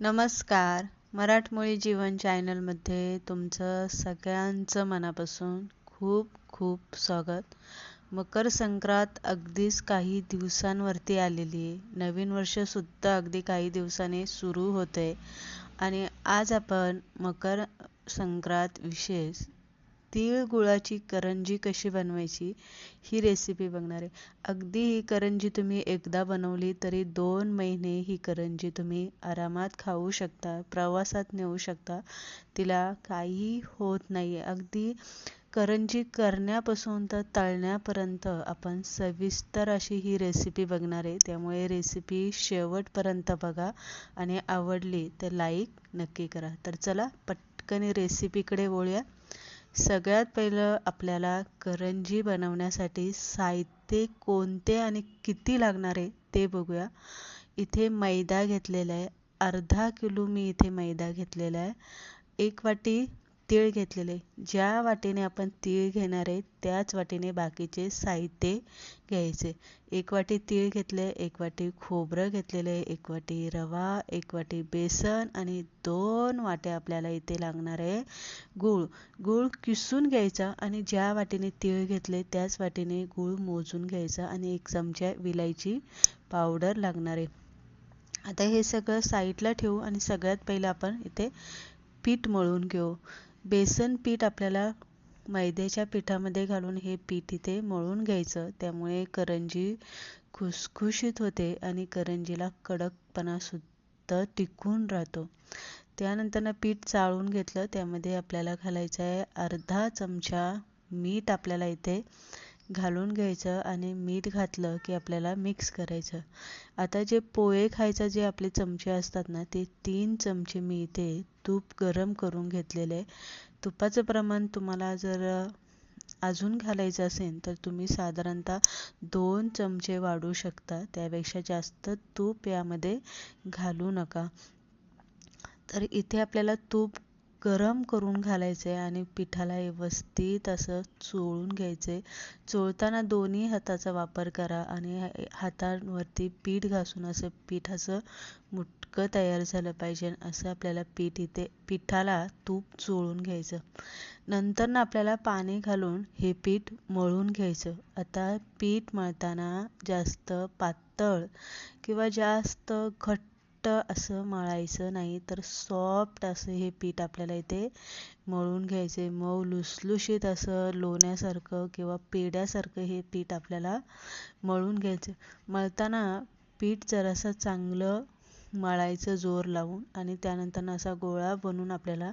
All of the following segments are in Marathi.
नमस्कार. मराठमोळी जीवन चॅनलमध्ये तुमचं सगळ्यांचं मनापासून खूप खूप स्वागत. मकर संक्रांत अगदीच काही दिवसांवरती आलेली आहे. नवीन वर्षसुद्धा अगदी काही दिवसांनी सुरू होते आणि आज आपण मकर संक्रांत विशेष तीळ गुळाची करंजी कशी बनवायची ही रेसिपी बघणार आहे. अगदी ही करंजी तुम्ही एकदा बनवली तरी दोन महिने ही करंजी तुम्ही आरामात खाऊ शकता प्रवासात नेऊ शकता. तिला काही होत नाही आहे अगदी करंजी करण्यापासून तर तळण्यापर्यंत आपण सविस्तर अशी ही रेसिपी बघणार आहे. त्यामुळे रेसिपी शेवटपर्यंत बघा आणि आवडली तर लाईक नक्की करा. तर चला पटकन रेसिपीकडे वळूया. सगळ्यात पहिलं आपल्याला करंजी बनवण्यासाठी साहित्य कोणते आणि किती लागणार आहे ते बघूया. इथे मैदा घेतलेला आहे. अर्धा किलो मी इथे मैदा घेतलेला आहे. एक वाटी तीळ घेतलेले. ज्या वाटीने आपण तीळ घेणार आहे त्याच वाटीने बाकीचे साहित्य घ्यायचे. एक वाटी तीळ घेतले एक वाटी खोबरं घेतलेले एक वाटी रवा एक वाटी बेसन आणि दोन वाट्या आपल्याला इथे लागणार आहे गूळ. गूळ किसून घ्यायचा आणि ज्या वाटीने तीळ घेतले त्याच वाटीने गूळ मोजून घ्यायचा आणि एक चमचा विलायची पावडर लागणार आहे. आता हे सगळं साईडला ठेवू आणि सगळ्यात पहिलं आपण इथे पीठ मळून घेऊ. बेसन पीठ आपल्याला मैद्याच्या पिठामध्ये घालून हे पीठ इथे मळून घ्यायचं. त्यामुळे करंजी खुसखुशीत होते आणि करंजीला कडकपणासुद्धा टिकून राहतो. त्यानंतर पीठ चाळून घेतलं. त्यामध्ये आपल्याला घालायचं आहे अर्धा चमचा मीठ आपल्याला इथे घालून घ्यायचं आणि मीठ घातलं की आपल्याला मिक्स करायचं. आता जे पोहे खायचं जे आपले चमचे असतात ना ते तीन चमचे मी इथे तूप गरम करून घेतलेले तुपाचं प्रमाण तुम्हाला जर अजून घालायचं असेल तर तुम्ही साधारणतः दोन चमचे वाढू शकता. त्यापेक्षा जास्त तूप यामध्ये घालू नका. तर इथे आपल्याला तूप गरम करून घालायचं आहे आणि पिठाला व्यवस्थित असं चोळून घ्यायचे चोळताना दोन्ही हाताचा वापर करा आणि हातांवरती पीठ घासून असं पिठाचं मुटकं तयार झालं पाहिजे असं आपल्याला पीठ इथे पिठाला तूप चोळून घ्यायचं. नंतर ना आपल्याला पाणी घालून हे पीठ मळून घ्यायचं. आता पीठ मळताना जास्त पातळ किंवा जास्त घट्ट असं मळायचं नाही तर सॉफ्ट असं हे पीठ आपल्याला इथे मळून घ्यायचे मऊ लुसलुशीत असं लोण्यासारखं किंवा पेड्यासारखं हे पीठ आपल्याला मळून घ्यायचं मळताना पीठ जरासं चांगलं मळायचं जोर लावून आणि त्यानंतर असा गोळा बनवून आपल्याला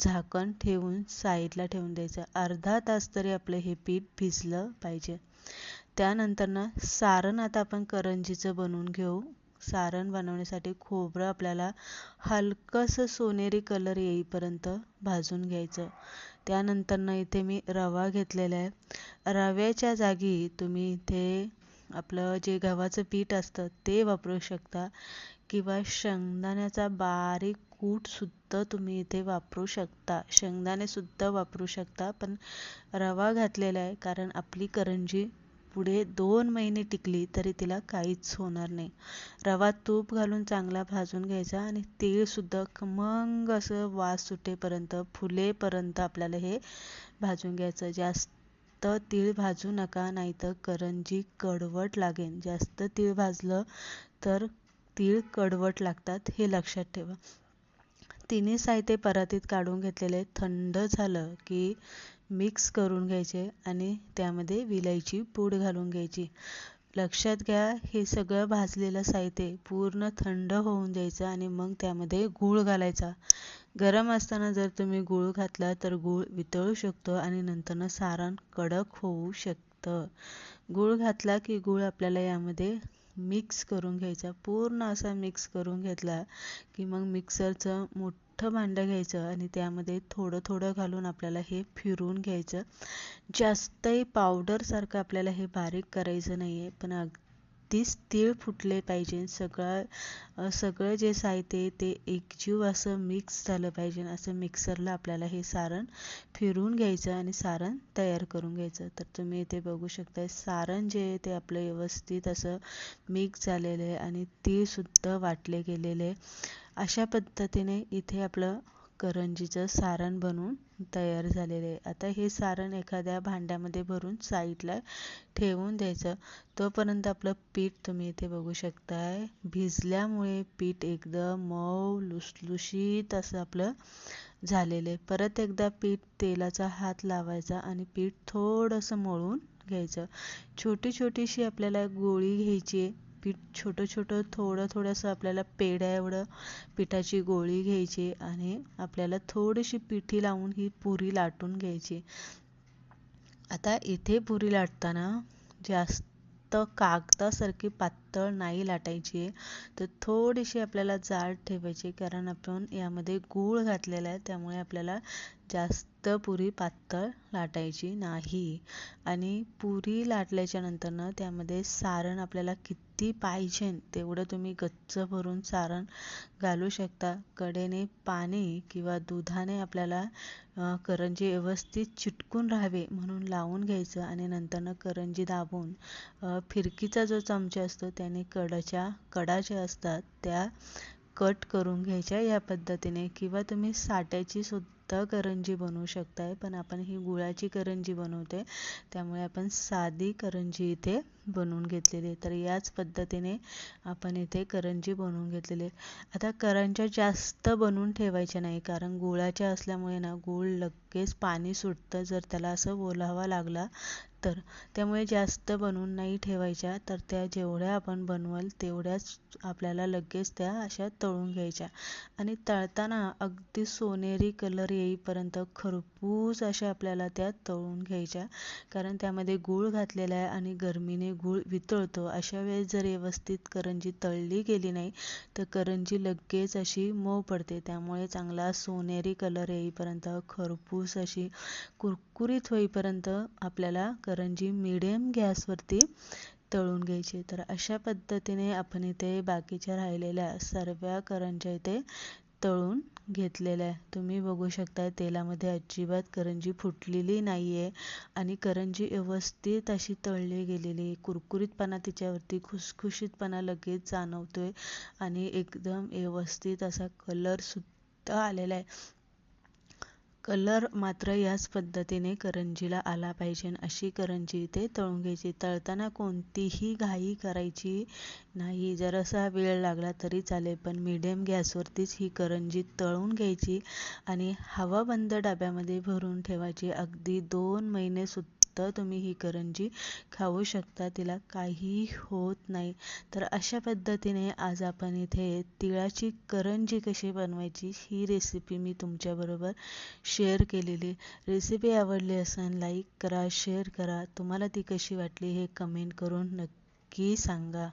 झाकण ठेवून साईडला ठेवून द्यायचं. अर्धा तास तरी आपलं हे पीठ भिजलं पाहिजे. त्यानंतर ना सारण आता आपण करंजीचं बनवून घेऊ. सारण बनवण्यासाठी खोबरं आपल्याला हलकंसं सोनेरी कलर येईपर्यंत भाजून घ्यायचं. त्यानंतरनं इथे मी रवा घेतलेला आहे. रव्याच्या जागी तुम्ही इथे आपलं जे गव्हाचं पीठ असतं ते वापरू शकता किंवा शेंगदाण्याचा बारीक कूटसुद्धा तुम्ही इथे वापरू शकता. शेंगदाणेसुद्धा वापरू शकता पण रवा घातलेला आहे कारण आपली करंजी पुढे दोन महिने टिकली तरी तिला काहीच होणार नाही. रवा तूप घालून चांगला भाजून घ्यायचा आणि तेलसुद्धा खमंग असं वास सुटेपर्यंत फुलेपर्यंत आपल्याला हे भाजून घ्यायचं. जास्त तीळ भाजू नका नाहीतर करंजी कडवट लागेल. जास्त तीळ भाजलं तर तीळ कडवट लागतात हे लक्षात ठेवा. तिन्ही साहित्य परातीत काढून घेतलेले थंड झालं की मिक्स करून घ्यायचे आणि त्यामध्ये विलायची पूड घालून घ्यायची. लक्षात घ्या हे सगळं भाजलेलं साहित्य पूर्ण थंड होऊन द्यायचं आणि मग त्यामध्ये गूळ घालायचा. गरम असताना जर तुम्ही गूळ घातला तर गूळ वितळू शकतो आणि नंतरनं सारण कडक होऊ शकतं. गूळ घातला की गूळ आपल्याला यामध्ये मिक्स करून घ्यायचा. पूर्ण असा मिक्स करून घेतला की मग मिक्सरचं मोठं भांडं घ्यायचं आणि त्यामध्ये थोडं थोडं घालून आपल्याला हे फिरून घ्यायचं. जास्तही पावडरसारखं आपल्याला हे बारीक करायचं नाही आहे पण अगदीच तीळ फुटले पाहिजे. सगळं सगळं जे साहित्य आहे ते एकजीव असं मिक्स झालं पाहिजे असं मिक्सरला आपल्याला हे सारण फिरून घ्यायचं आणि सारण तयार करून घ्यायचं. तर तुम्ही इथे बघू शकता सारण जे आहे ते आपलं व्यवस्थित असं मिक्स झालेलं आहे आणि तीळसुद्धा वाटले गेलेले अशा पद्धतीने इथे आपलं करंजीचं सारण बनवून तयार झालेलं आहे. आता हे सारण एखाद्या भांड्यामध्ये भरून साईडला ठेवून द्यायचं. तोपर्यंत आपलं पीठ तुम्ही इथे बघू शकताय. भिजल्यामुळे पीठ एकदम मऊ लुसलुशीत असं आपलं झालेलं आहे. परत एकदा पीठ तेलाचा हात लावायचा आणि पीठ थोडंसं मळून घ्यायचं. छोटी छोटीशी आपल्याला गोळी घ्यायची आहे. पीठ छोटं छोटं थोडं थोडंसं आपल्याला पेढ्या एवढं पिठाची गोळी घ्यायची आणि आपल्याला थोडीशी पिठी लावून ही पुरी लाटून घ्यायची. आता इथे पुरी लाटताना जास्त कागदासारखी पातळ नाही लाटायची आहे. तर थोडीशी आपल्याला जाड ठेवायची कारण आपण यामध्ये गूळ घातलेला आहे त्यामुळे आपल्याला जास्त पुरी पातळ लाटायची नाही आणि पुरी लाटल्याच्या नंतरनं त्यामध्ये सारण आपल्याला किती पाहिजे तेवढं तुम्ही गच्च भरून सारण घालू शकता. कडेने पाणी किंवा दुधाने आपल्याला करंजी व्यवस्थित चिटकून राहावे म्हणून लावून घ्यायचं आणि नंतरनं करंजी दाबून फिरकीचा जो चमचा असतो त्याने कडाच्या कडा ज्या असतात त्या कट करून घ्यायच्या या पद्धतीने किंवा तुम्ही साट्याची सुद्धा करंजी बनवू शकताय पण आपण ही गुळाची करंजी बनवते त्यामुळे आपण साधी करंजी इथे बनवून घेतलेली आहे. तर याच पद्धतीने आपण इथे करंजी बनवून घेतलेली आहे. आता करंज्या जास्त बनवून ठेवायच्या नाही कारण गुळाच्या असल्यामुळे ना गूळ लगेच पाणी सुटतं. जर त्याला असं ओलावा लागला तर. त्यामुळे जास्त बनवून नाही ठेवायच्या तर त्या जेवढ्या आपण बनवाल तेवढ्याच आपल्याला लगेच त्या अशा तळून घ्यायच्या. आणि तळताना अगदी सोनेरी कलर येईपर्यंत खरपूस अशा आपल्याला त्या तळून घ्यायच्या. कारण त्यामध्ये गूळ घातलेला आहे आणि गरमीने गूळ वितळतो. अशा वेळेस जर व्यवस्थित करंजी तळली गेली नाही तर करंजी लगेच अशी मऊ पडते. त्यामुळे चांगला सोनेरी कलर येईपर्यंत खरपूस अशी कुरकुरीत होईपर्यंत आपल्याला करंजी मिडियम गॅसवरती तळून घ्यायची तर अशा पद्धतीने आपण इथे बाकीच्या राहिलेल्या सर्व करंज्या इथे तळून घेतलेल्या आहे. तुम्ही बघू शकता तेलामध्ये अजिबात करंजी फुटलेली नाही आहे आणि करंजी व्यवस्थित अशी तळली गेलेली कुरकुरीतपणा तिच्यावरती खुसखुशीतपणा लगेच जाणवतोय आणि एकदम व्यवस्थित असा कलरसुद्धा आलेला आहे. कलर मात्र याच पद्धतीने करंजीला आला पाहिजे. अशी करंजी इथे तळून घ्यायची. तळताना कोणतीही घाई करायची नाही. जर असा वेळ लागला तरी चालेल पण मिडियम गॅसवरतीच ही करंजी तळून घ्यायची आणि हवा बंद डब्यामध्ये भरून ठेवायची. अगदी दोन महिने सुद्धा फक्त तुम्ही ही करंजी खाऊ शकता तिला काही होत नाही. तर अशा पद्धतीने आज आपण इथे तिळाची करंजी कशी बनवायची ही रेसिपी मी तुमच्याबरोबर शेअर केलेली. रेसिपी आवडली असेल लाईक करा शेअर करा. तुम्हाला ती कशी वाटली हे कमेंट करून नक्की सांगा.